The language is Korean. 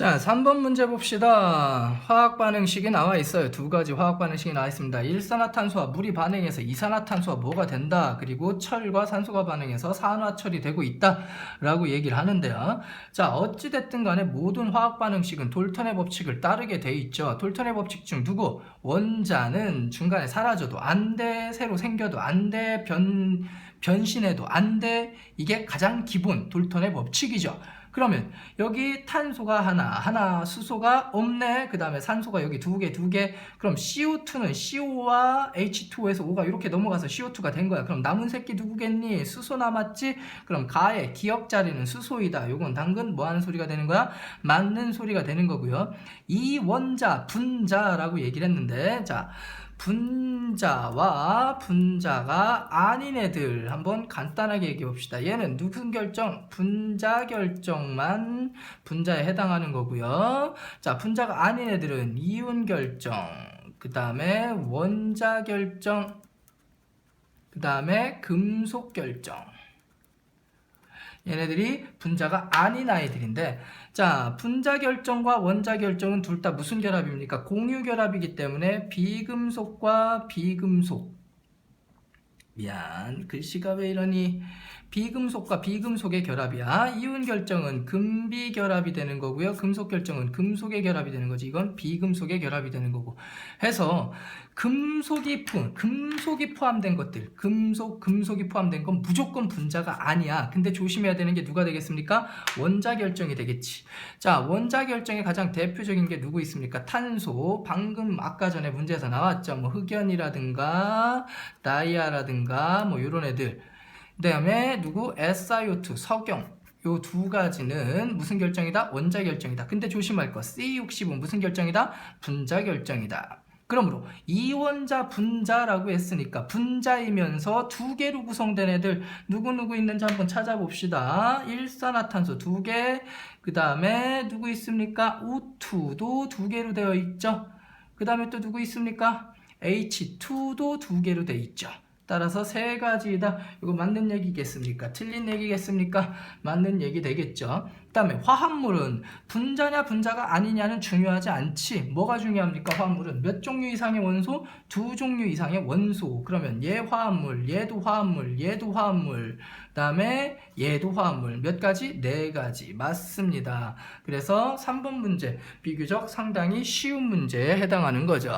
자, 3번 문제 봅시다. 화학 반응식이 나와 있어요. 두 가지 화학 반응식이 나와 있습니다. 일산화탄소와 물이 반응해서 이산화탄소가 뭐가 된다. 그리고 철과 산소가 반응해서 산화철이 되고 있다. 라고 얘기를 하는데요. 자, 어찌 됐든 간에 모든 화학 반응식은 돌턴의 법칙을 따르게 돼 있죠. 돌턴의 법칙 중 누구? 원자는 중간에 사라져도 안 돼. 새로 생겨도 안 돼. 변, 변신해도 안 돼. 이게 가장 기본 돌턴의 법칙이죠. 그러면 여기 탄소가 하나, 하나 수소가 없네. 그 다음에 산소가 여기 두 개, 두 개. 그럼 CO2는 CO와 H2에서 O가 이렇게 넘어가서 CO2가 된 거야. 그럼 남은 새끼 누구겠니? 수소 남았지? 그럼 가의 기억 자리는 수소이다. 요건 당근 뭐 하는 소리가 되는 거야? 맞는 소리가 되는 거고요. 이 원자, 분자라고 얘기를 했는데, 자, 분자와 분자가 아닌 애들 한번 간단하게 얘기해 봅시다. 얘는 누군 결정? 분자 결정만 분자에 해당하는 거고요. 자, 분자가 아닌 애들은 이온 결정, 그 다음에 원자 결정, 그 다음에 금속 결정. 얘네들이 분자가 아닌 아이들인데 자 분자 결정과 원자 결정은 둘 다 무슨 결합입니까? 공유 결합이기 때문에 비금속과 비금속 미안 글씨가 왜 이러니? 비금속과 비금속의 결합이야 이온 결정은 금비 결합이 되는 거고요. 금속 결정은 금속의 결합이 되는 거지. 이건 비금속의 결합이 되는 거고. 해서 금속이 포 금속이 포함된 것들 금속 금속이 포함된 건 무조건 분자가 아니야. 근데 조심해야 되는 게 누가 되겠습니까? 원자 결정이 되겠지. 자 원자 결정의 가장 대표적인 게 누구 있습니까? 탄소. 방금 아까 전에 문제에서 나왔죠. 뭐 흑연이라든가 다이아라든가 뭐 이런 애들 그 다음에 누구 SiO2 석영 요 두 가지는 무슨 결정이다? 원자 결정이다. 근데 조심할 거 C60은 무슨 결정이다? 분자 결정이다. 그러므로 이원자 분자라고 했으니까 분자이면서 두 개로 구성된 애들 누구누구 있는지 한번 찾아봅시다. 일산화탄소 두 개, 그 다음에 누구 있습니까? O2도 두 개로 되어 있죠. 그 다음에 또 누구 있습니까? H2도 두 개로 되어 있죠. 따라서 세 가지다. 이거 맞는 얘기겠습니까? 틀린 얘기겠습니까? 맞는 얘기 되겠죠. 그 다음에 화합물은 분자냐 분자가 아니냐는 중요하지 않지. 뭐가 중요합니까? 화합물은 몇 종류 이상의 원소? 두 종류 이상의 원소. 그러면 얘 화합물, 얘도 화합물, 얘도 화합물. 그 다음에 얘도 화합물. 몇 가지? 네 가지. 맞습니다. 그래서 3번 문제 비교적 상당히 쉬운 문제에 해당하는 거죠.